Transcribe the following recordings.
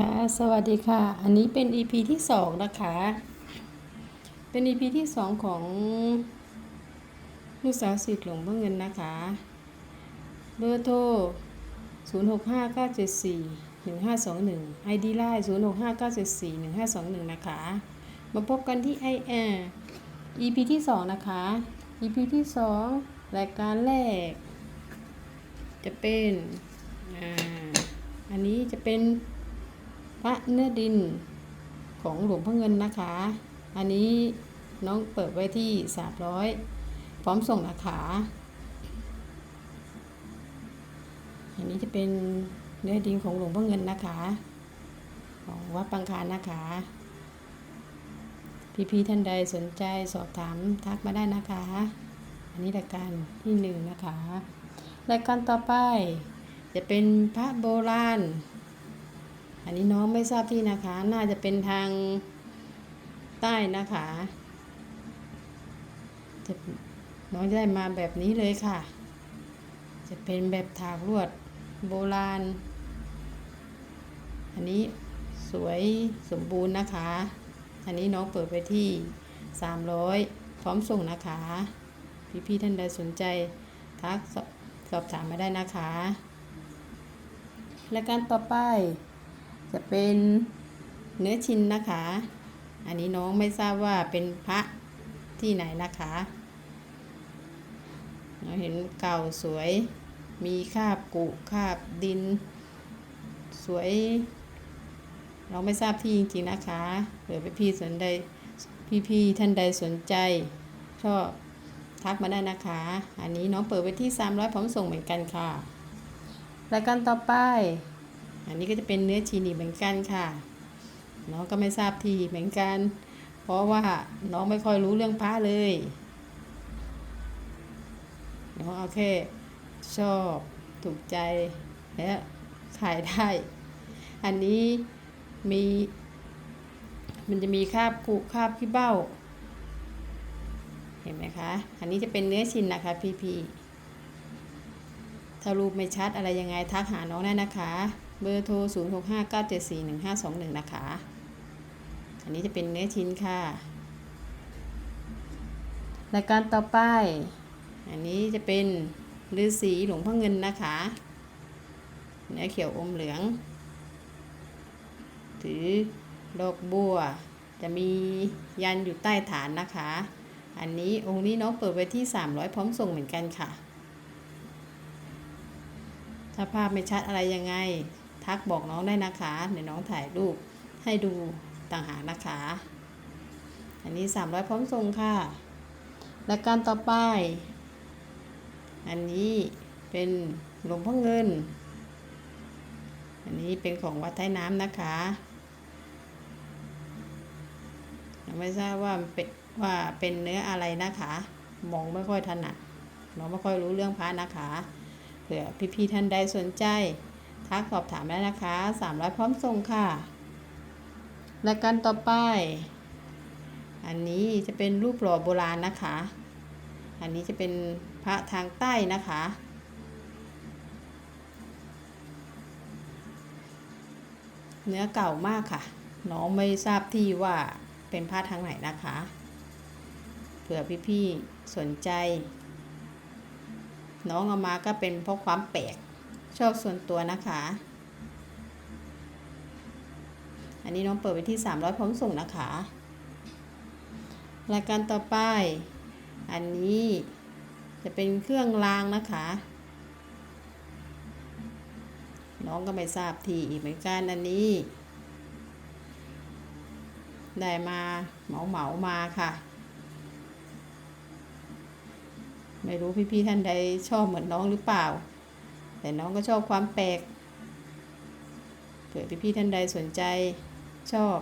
ค่ะสวัสดีค่ะ อันนี้เป็น EP ที่สองนะคะ เป็น EP ที่สองของลูกสาวสิทธิ์หลวงพ่อเงินนะคะ เบอร์โทร 0 6 5 9 7 4 1 5 2 1 ID ไลน์0 6 5 9 7 4 1 5 2 1 นะคะ มาพบกันที่ i อ EP ที่สองนะคะ EP ที่สองรายการแรก จะเป็น อ่า อันนี้จะเป็น พระเนื้อดินของหลวงพ่อเงินนะคะ อันนี้น้องเปิดไว้ที่สามร้อยพร้อมส่งนะคะอันนี้จะเป็นเนื้อดินของหลวงพ่อเงินนะคะ ของวัดปังคารนะคะ พี่ๆท่านใดสนใจสอบถามทักมาได้นะคะ อันนี้รายการที่หนึ่งนะคะ รายการต่อไปจะเป็นพระโบราณ อันนี้น้องไม่ทราบที่นะคะ น่าจะเป็นทางใต้นะคะจะน้องจะได้มาแบบนี้เลยค่ะ จะเป็นแบบถากลวดโบราณ อันนี้สวยสมบูรณ์นะคะ อันนี้น้องเปิดไปที่ 300 พร้อมส่งนะคะ พี่ๆท่านใดสนใจทักสอบสอบถามมาได้นะคะ และการต่อไป จะเป็นเนื้อชิ้นนะคะ อันนี้น้องไม่ทราบว่าเป็นพระที่ไหนนะคะเราเห็นเก่าสวย มีคาบกุคาบดิน สวย เราไม่ทราบที่จริงๆนะคะเผื่อพี่ๆสนใจพี่ๆท่านใดสนใจชอบทักมาได้นะคะ อันนี้น้องเปิดไว้ที่ 300 พร้อมส่งเหมือนกันค่ะ รายการต่อไป อันนี้ก็จะเป็นเนื้อชีนีเหมือนกันค่ะ น้องก็ไม่ทราบทีเหมือนกัน เพราะว่าน้องไม่ค่อยรู้เรื่องพระเลย น้องเอาแค่ชอบถูกใจและขายได้ อันนี้มีมันจะมีคราบกุคราบขี้เบ้า เห็นไหมคะ อันนี้จะเป็นเนื้อชินนะคะพี่ๆถ้ารูปไม่ชัดอะไรยังไงทักหาน้องได้นะคะ เบอร์โทร 0 6 5 9 7 4 1 5 2 1 นะคะ อันนี้จะเป็นเนื้อชิ้นค่ะ รายการต่อไป อันนี้จะเป็นฤาษีหลวงพ่อเงินนะคะ เนื้อเขียวอมเหลือง ถือดอกบัว จะมียันอยู่ใต้ฐานนะคะ อันนี้องค์นี้น้องเปิดไว้ที่ 300 พร้อมส่งเหมือนกันค่ะถ้าภาพไม่ชัดอะไรยังไง ทักบอกน้องได้นะคะเดี๋ยวน้องถ่ายรูปให้ดูต่างหากนะคะ อันนี้ 300 พร้อมส่งค่ะและการต่อไป อันนี้เป็นหลวงพ่อเงิน อันนี้เป็นของวัดใต้น้ำนะคะยังไม่ทราบว่าเป็นว่าเป็นเนื้ออะไรนะคะ มองไม่ค่อยถนัดน้องไม่ค่อยรู้เรื่องพระนะคะ เผื่อพี่ๆท่านใดสนใจ ทักสอบถามได้นะคะ 300 พร้อมส่งค่ะรายการต่อไป อันนี้จะเป็นรูปหล่อโบราณนะคะ อันนี้จะเป็นพระทางใต้นะคะ เนื้อเก่ามากค่ะ น้องไม่ทราบที่ว่าเป็นพระทางไหนนะคะ เผื่อพี่ๆสนใจ น้องเอามาก็เป็นเพราะความแปลก ชอบส่วนตัวนะคะ อันนี้น้องเปิดไปที่ 300 พร้อมส่งนะคะรายการต่อไป อันนี้จะเป็นเครื่องรางนะคะ น้องก็ไม่ทราบทีอีกเหมือนกันอันนี้ ได้มาเหมาเหมามาค่ะ ไม่รู้พี่ๆท่านใดชอบเหมือนน้องหรือเปล่า แต่น้องก็ชอบความแปลกเผื่อพี่ๆท่านใดสนใจชอบ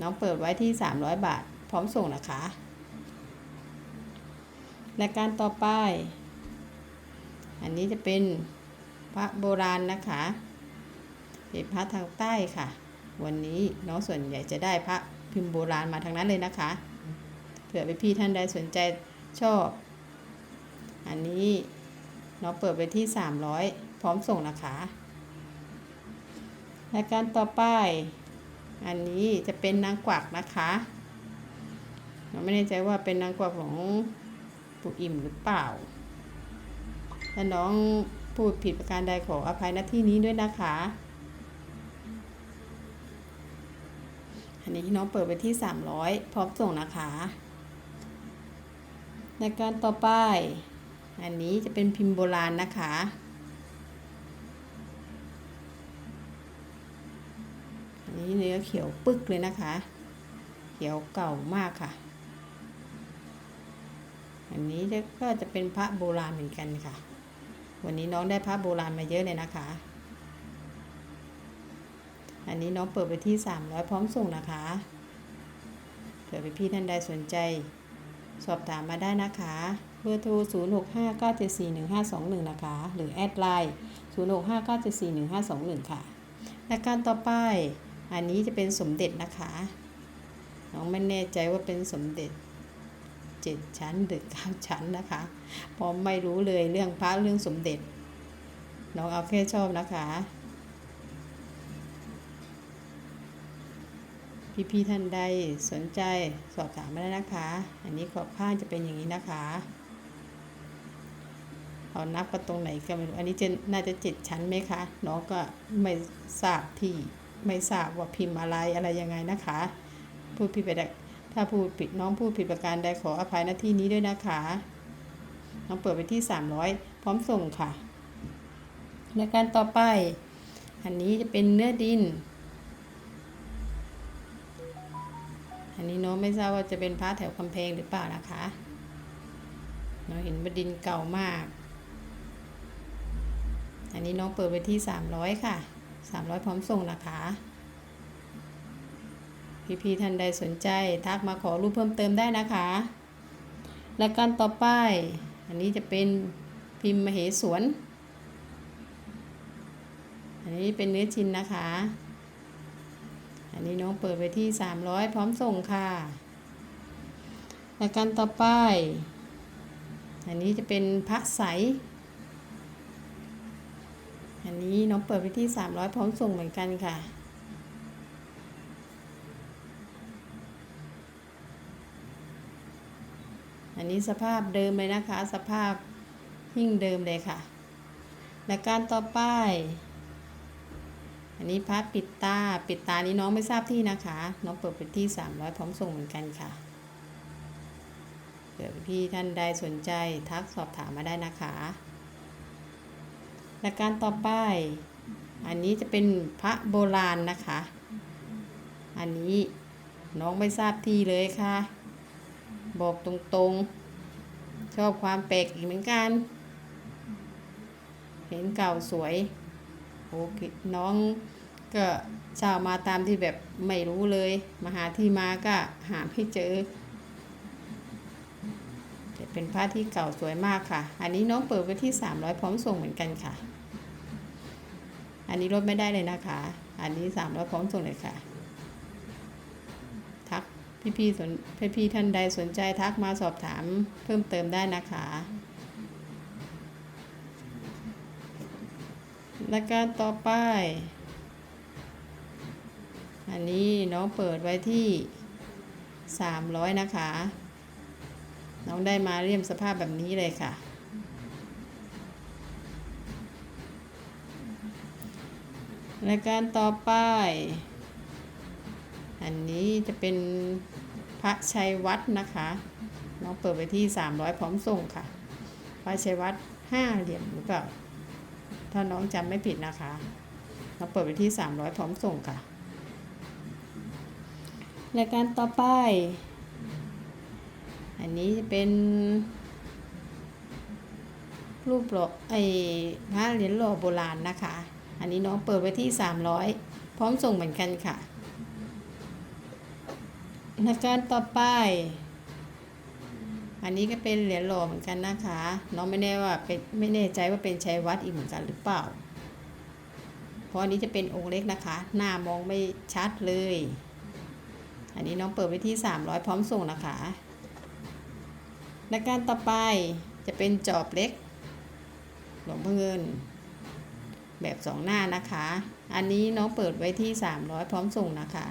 น้องเปิดไว้ที่ 300 บาท พร้อมส่งนะคะรายการต่อไป อันนี้จะเป็นพระโบราณนะคะเป็นพระทางใต้ค่ะ วันนี้น้องส่วนใหญ่จะได้พระพิมพ์โบราณมาทางนั้นเลยนะคะเผื่อพี่ๆท่านใดสนใจชอบ อันนี้ น้องเปิดไปที่ 300 พร้อมส่งนะคะรายการต่อไป อันนี้จะเป็นนางกวักนะคะเราไม่แน่ใจว่าเป็นนางกวักของปู่อิ่มหรือเปล่า ถ้าน้องพูดผิดประการใดขออภัยณที่นี้ด้วยนะคะ อันนี้น้องเปิดไปที่ 300 พร้อมส่งนะคะ ในการต่อไป อันนี้จะเป็นพิมพ์โบราณนะคะ อันนี้เนื้อเขียวปึกเลยนะคะ เขียวเก่ามากค่ะ อันนี้ก็จะเป็นพระโบราณเหมือนกันค่ะ วันนี้น้องได้พระโบราณมาเยอะเลยนะคะ อันนี้น้องเปิดไปที่300พร้อมส่งนะคะเผื่อพี่ท่านใดสนใจ สอบถามมาได้นะคะ เบอร์โทร 0659741521 นะคะ หรือแอดไลน์0659741521 ค่ะและการต่อไป อันนี้จะเป็นสมเด็จนะคะ น้องไม่แน่ใจว่าเป็นสมเด็จ7ชั้นหรือ9ชั้นนะคะเพราะไม่รู้เลยเรื่องพระเรื่องสมเด็จ น้องเอาแค่ชอบนะคะ พี่ๆท่านใดสนใจสอบถามมาได้นะคะ อันนี้ขอบข้างจะเป็นอย่างนี้นะคะ เอานับกันตรงไหนก็ไม่รู้ อันนี้จะน่าจะเจ็ดชั้นไหมคะ น้องก็ไม่ทราบที่ไม่ทราบว่าพิมพ์อะไรอะไรยังไงนะคะ พูดผิดไปได้ถ้าพูดผิดน้องพูดผิดประการใดขออภัยหน้าที่นี้ด้วยนะคะ น้องเปิดไปที่ 300 พร้อมส่งค่ะในการต่อไป อันนี้จะเป็นเนื้อดิน อันนี้น้องไม่ทราบว่าจะเป็นพระแถวกำแพงหรือเปล่านะคะ น้องเห็นบดินเก่ามาก อันนี้น้องเปิดไปที่ 300 ค่ะ 300 พร้อมส่งนะคะ พี่ๆท่านใดสนใจ ทักมาขอรูปเพิ่มเติมได้นะคะ และการต่อไป อันนี้จะเป็นพิมพ์มเหสวน อันนี้เป็นเนื้อจินนะคะ อันนี้น้องเปิดไปที่ 300 พร้อมส่งค่ะรายการต่อไป อันนี้จะเป็นพระใส นนี้น้องเปิดไปที่ 300 พร้อมส่งเหมือนกันค่ะ อันนี้สภาพเดิมเลยนะคะ สภาพหิ่งเดิมเลยค่ะรายการต่อไป อันนี้พัดปิดตา ปิดตานี้น้องไม่ทราบที่นะคะ น้องเปิดไปที่ 300 พร้อมส่งเหมือนกันค่ะเผื่อพี่ท่านใดสนใจทักสอบถามมาได้นะคะ และการต่อไป อันนี้จะเป็นพระโบราณนะคะ อันนี้น้องไม่ทราบที่เลยค่ะ บอกตรงๆ ชอบความแปลกอีกเหมือนกัน เห็นเก่าสวย โอเค น้องก็เช่ามาตามที่แบบไม่รู้เลย มาหาที่มาก็หาไม่เจอจะเป็นผ้าที่เก่าสวยมากค่ะ อันนี้น้องเปิดไว้ที่ 300 พร้อมส่งเหมือนกันค่ะ อันนี้ลดไม่ได้เลยนะคะ อันนี้300พร้อมส่งเลยค่ะ ทักพี่ๆสนพี่ๆท่านใดสนใจทักมาสอบถามเพิ่มเติมได้นะคะ และการต่อไป อันนี้น้องเปิดไว้ที่300นะคะ น้องได้มาเรียมสภาพแบบนี้เลยค่ะ และการต่อไป อันนี้จะเป็นพระชัยวัดนะคะ น้องเปิดไปที่ 300 พร้อมส่งค่ะ พระชัยวัด5เหรียญหรือเปล่า ถ้าน้องจำไม่ผิดนะคะเราเปิดไปที่ 300 พร้อมส่งค่ะ รายการต่อไป อันนี้จะเป็น รูปหล่อไอ้พระเหรียญหล่อโบราณนะคะ อันนี้น้องเปิดไว้ที่ 300 พร้อมส่งเหมือนกันค่ะราการต่อไป อันนี้ก็เป็นเหรียญหล่อเหมือนกันนะคะ น้องไม่แน่ว่าเป็นไม่แน่ใจว่าเป็นชัยวัดอีกเหมือนกันหรือเปล่า เพราะอันนี้จะเป็นองค์เล็กนะคะ หน้ามองไม่ชัดเลย อันนี้น้องเปิดไว้ที่ 300 พร้อมส่งนะคะในการต่อไปจะเป็นจอบเล็ก หลวงพ่อเงิน แบบสองหน้านะคะ อันนี้น้องเปิดไว้ที่ 300 พร้อมส่งนะคะ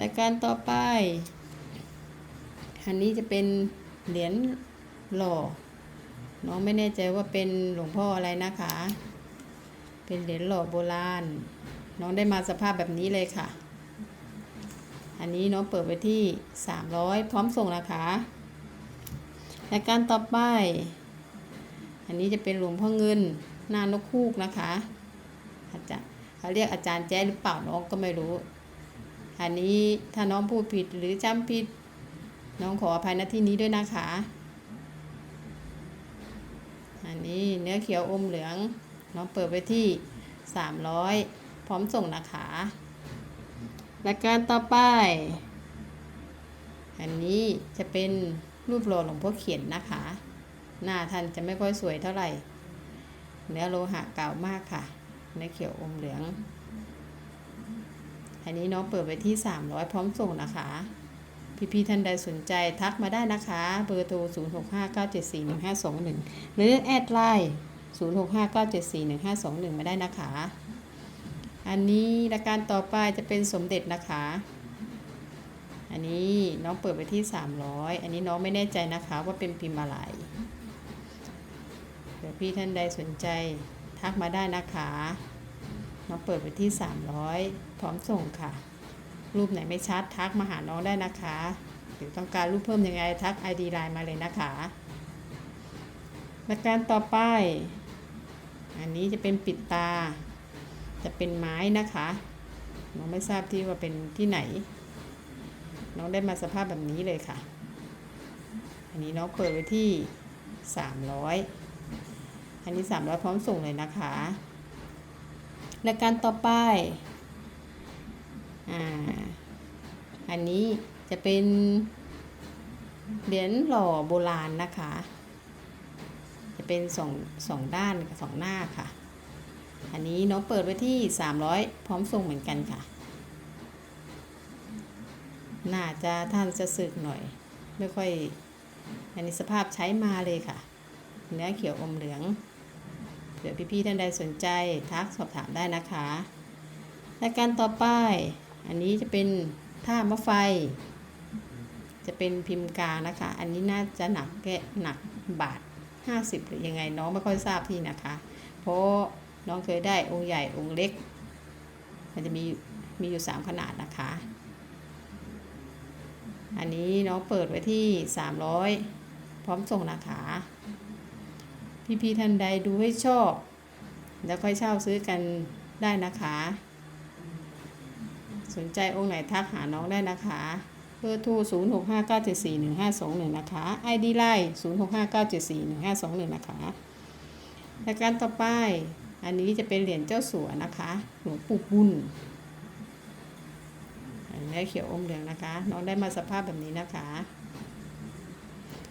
รายการต่อไป อันนี้จะเป็นเหรียญหล่อ น้องไม่แน่ใจว่าเป็นหลวงพ่ออะไรนะคะ เป็นเหรียญหล่อโบราณ น้องได้มาสภาพแบบนี้เลยค่ะ อันนี้น้องเปิดไว้ที่ 300 พร้อมส่งนะคะรายการต่อไป อันนี้จะเป็นหลวงพ่อเงิน น้านกคูกนะคะอาจารย์เขาเรียกอาจารย์แจ้หรือเปล่าน้องก็ไม่รู้ อันนี้ถ้าน้องพูดผิดหรือจำผิด น้องขออภัยณที่นี้ด้วยนะคะ อันนี้เนื้อเขียวอมเหลือง น้องเปิดไว้ที่ 300 พร้อมส่งนะคะรายการต่อไป อันนี้จะเป็นรูปหล่อหลวงพ่อเขียนนะคะ หน้าท่านจะไม่ค่อยสวยเท่าไหร่ เนื้อโลหะเก่ามากค่ะเนื้อเขียวอมเหลือง อันนี้น้องเปิดไว้ที่ 300 พร้อมส่งนะคะ พี่ๆท่านใดสนใจทักมาได้นะคะ เบอร์โทร 0659741521 หรือแอดไลน์0659741521 มาได้นะคะ อันนี้รายการต่อไปจะเป็นสมเด็จนะคะอันนี้น้องเปิดไปที่ 300 อันนี้น้องไม่แน่ใจนะคะว่าเป็นพิมพ์อะไร พี่ท่านใดสนใจ ทักมาได้นะคะน้องเปิดไปที่ 300 พร้อมส่งค่ะ รูปไหนไม่ชัดทักมาหาน้องได้นะคะหรือต้องการรูปเพิ่มยังไงทัก ID ไลน์มาเลยนะคะรายการต่อไป อันนี้จะเป็นปิดตา จะเป็นไม้นะคะน้องไม่ทราบที่ว่าเป็นที่ไหน น้องได้มาสภาพแบบนี้เลยค่ะ อันนี้น้องเปิดไว้ที่ 300 อันนี้ 300 พร้อมส่งเลยนะคะรายการต่อไปอ่าอันนี้จะเป็นเหรียญหล่อโบราณนะคะ จะเป็นสองสองด้านกับสองหน้าค่ะ อันนี้น้องเปิดไว้ที่ 300 พร้อมส่งเหมือนกันค่ะ น่าจะท่านจะสึกหน่อย ไม่ค่อย อันนี้สภาพใช้มาเลยค่ะ เนื้อเขียวอมเหลือง เผื่อพี่ๆท่านใดสนใจทักสอบถามได้นะคะรายการต่อไป อันนี้จะเป็นท่ามะไฟ จะเป็นพิมพ์กานะคะ อันนี้น่าจะหนักแค่หนักบาท50หรือยังไงน้องไม่ค่อยทราบที่นะคะ เพราะน้องเคยได้องค์ใหญ่องค์เล็ก มันจะมีมีอยู่3ขนาดนะคะ อันนี้น้องเปิดไว้ที่300พร้อมส่งนะคะ พี่ๆท่านใดดูให้ชอบ แล้วค่อยเช่าซื้อกันได้นะคะ สนใจองค์ไหนทักหาน้องได้นะคะเบอร์โทร0 6 5 9 7 4 1 5 2 1 นะคะ ID ไลน์0 6 5 9 7 4 1 5 2 1 นะคะรายการต่อไป อันนี้จะเป็นเหรียญเจ้าสัวนะคะ หลวงปู่บุญอันนี้เขียวอมเหลืองนะคะ น้องได้มาสภาพแบบนี้นะคะ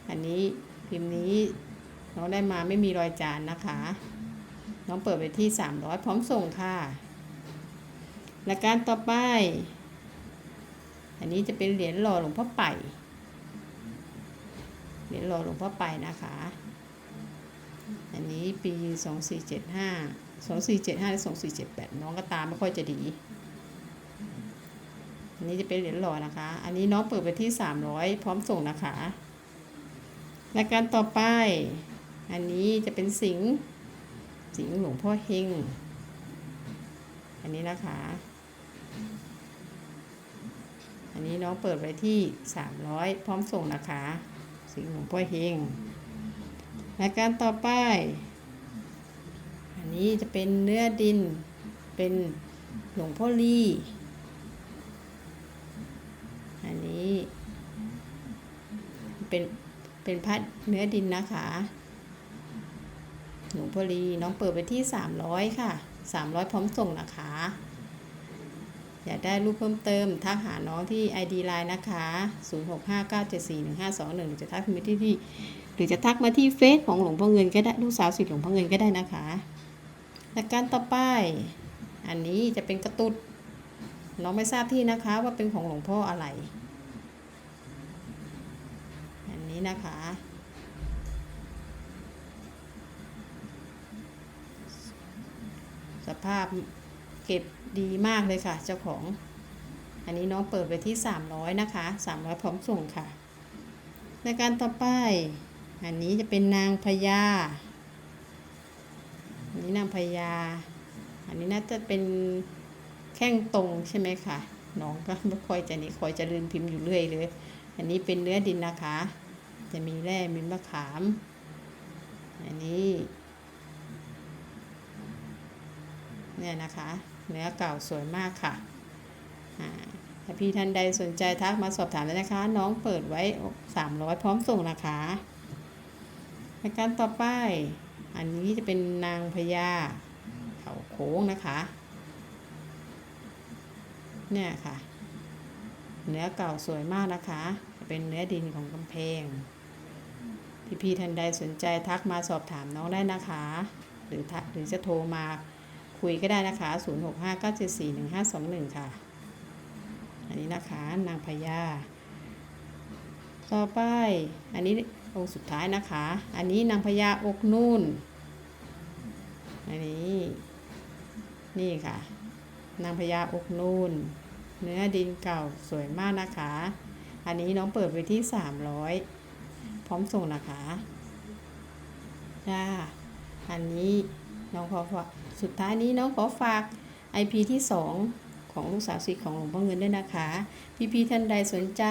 อันนี้พิมพ์นี้ น้องได้มาไม่มีรอยจานนะคะ น้องเปิดไปที่ 300 พร้อมส่งค่ะรายการต่อไป อันนี้จะเป็นเหรียญหล่อหลวงพ่อไปเหรียญหล่อหลวงพ่อไปนะคะ อันนี้ปี2475 2475หรือ2478น้องก็ตามไม่ค่อยจะดี อันนี้จะเป็นเหรียญหล่อนะคะ อันนี้น้องเปิดไปที่300พร้อมส่งนะคะรายการต่อไป อันนี้จะเป็นสิงสิงหลวงพ่อเฮง อันนี้นะคะ อันนี้น้องเปิดไว้ที่ 300 พร้อมส่งนะคะ สิงห์หลวงพ่อเฮงรายการต่อไป อันนี้จะเป็นเนื้อดิน เป็นหลวงพ่อลี่ อันนี้ เป็น เป็นพัดเนื้อดินนะคะ หลวงพ่อลีน้องเปิดไปที่ 300 ค่ะ 300 พร้อมส่งนะคะ อยากได้รูปเพิ่มเติม ทักหาน้องที่ ID Line นะคะ 0659741521หรือจะทักมาที่ที่ หรือจะทักมาที่เฟซของหลวงพ่อเงินก็ได้ลูกสาวสิทธิ์หลวงพ่อเงินก็ได้นะคะและการต่อไป อันนี้จะเป็นกระตุดน้องไม่ทราบที่นะคะว่าเป็นของหลวงพ่ออะไร อันนี้นะคะ สภาพเก็บดีมากเลยค่ะ เจ้าของ อันนี้น้องเปิดไปที่ 300 นะคะ 300 พร้อมส่งค่ะในการต่อไป อันนี้จะเป็นนางพญาอันนี้นางพญา อันนี้น่าจะเป็นแข้งตรงใช่ไหมคะน้องก็ไม่ค่อยจะนี่คอยจะลืมพิมพ์อยู่เรื่อยเลย อันนี้เป็นเนื้อดินนะคะ จะมีแร่มีมะขาม อันนี้ เนี่ยนะคะ เนื้อเก่าสวยมากค่ะถ้าพี่ท่านใดสนใจทักมาสอบถามได้นะคะ น้องเปิดไว้ 300 พร้อมส่งนะคะรายการต่อไป อันนี้จะเป็นนางพญาเขาโค้งนะคะ เนี่ยค่ะ เนื้อเก่าสวยมากนะคะจะเป็นเนื้อดินของกำแพงพี่พี่ๆท่านใดสนใจทักมาสอบถามน้องได้นะคะ หรือทักหรือจะโทรมา คุยก็ได้นะคะ 0659741521 ค่ะ อันนี้นะคะนางพญาต่อไปอันนี้องค์สุดท้ายนะคะ อันนี้นางพญาอกนุ่นอันนี้นี่ค่ะ นางพญาอกนูนเนื้อดินเก่าสวยมากนะคะ อันนี้น้องเปิดไปที่ 300 พร้อมส่งนะคะจ้าอันนี้ น้องขอฝากสุดท้ายนี้น้องขอฝาก IP ที่ 2 ของลูกสาวสิทธิ์ของหลวงพ่อเงินด้วยนะคะพี่พี่ๆท่านใดสนใจ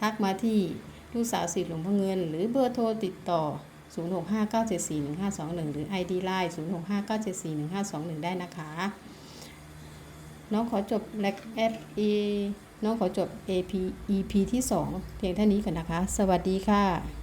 ทักมาที่ลูกสาวสิทธิ์หลวงพ่อเงิน หรือเบอร์โทรติดต่อ 0659741521 หรือ ID Line 0659741521 ได้นะคะ น้องขอจบแลกแอดเอน้องขอจบ AP EP ที่ 2 เพียงเท่านี้ก่อนนะคะ สวัสดีค่ะ